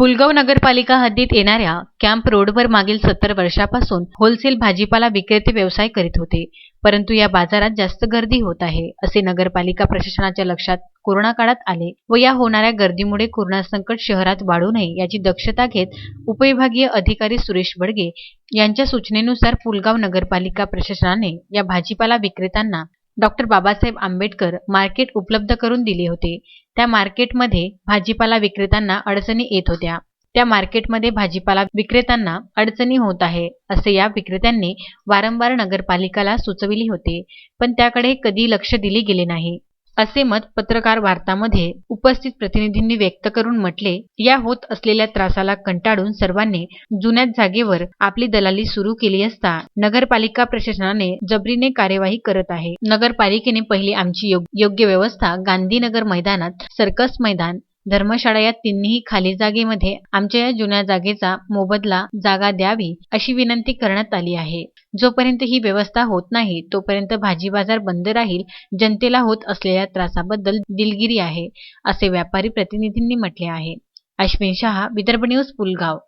पुलगाव नगरपालिका हद्दीत येणाऱ्या कॅम्प रोडवर मागील सत्तर वर्षापासून होलसेल भाजीपाला विक्रेते व्यवसाय करीत होते. परंतु या बाजारात जास्त गर्दी होत आहे असे नगरपालिका प्रशासनाच्या लक्षात कोरोना काळात आले व या होणाऱ्या गर्दीमुळे कोरोना संकट शहरात वाढू नये याची दक्षता घेत उपविभागीय अधिकारी सुरेश बडगे यांच्या सूचनेनुसार पुलगाव नगरपालिका प्रशासनाने या भाजीपाला विक्रेत्यांना डॉक्टर बाबासाहेब आंबेडकर मार्केट उपलब्ध करून दिले होते. त्या मार्केटमध्ये भाजीपाला विक्रेत्यांना अडचणी येत होत्या. त्या मार्केटमध्ये भाजीपाला विक्रेत्यांना अडचणी होत आहे असे या विक्रेत्यांनी वारंवार नगरपालिकाला सुचविले होते. पण त्याकडे कधी लक्ष दिले गेले नाही. असे मत पत्रकार वार्तामध्ये उपस्थित प्रतिनिधींनी व्यक्त करून म्हटले या होत असलेल्या त्रासाला कंटाळून सर्वांनी जुन्याच जागेवर आपली दलाली सुरू केली असता नगरपालिका प्रशासनाने जबरीने कार्यवाही करत आहे. नगरपालिकेने पहिली आमची योग्य व्यवस्था गांधीनगर मैदानात सर्कस मैदान धर्मशाळा या तिन्ही खाली जागेमध्ये आमच्या या जुन्या जागेचा मोबदला जागा द्यावी अशी विनंती करण्यात आली आहे. जोपर्यंत ही व्यवस्था होत नाही तोपर्यंत भाजी बाजार बंद राहील जनतेला होत असलेल्या त्रासाबद्दल दिलगिरी आहे असे व्यापारी प्रतिनिधींनी म्हटले आहे. अश्विन शहा विदर्भ न्यूज पुलगाव.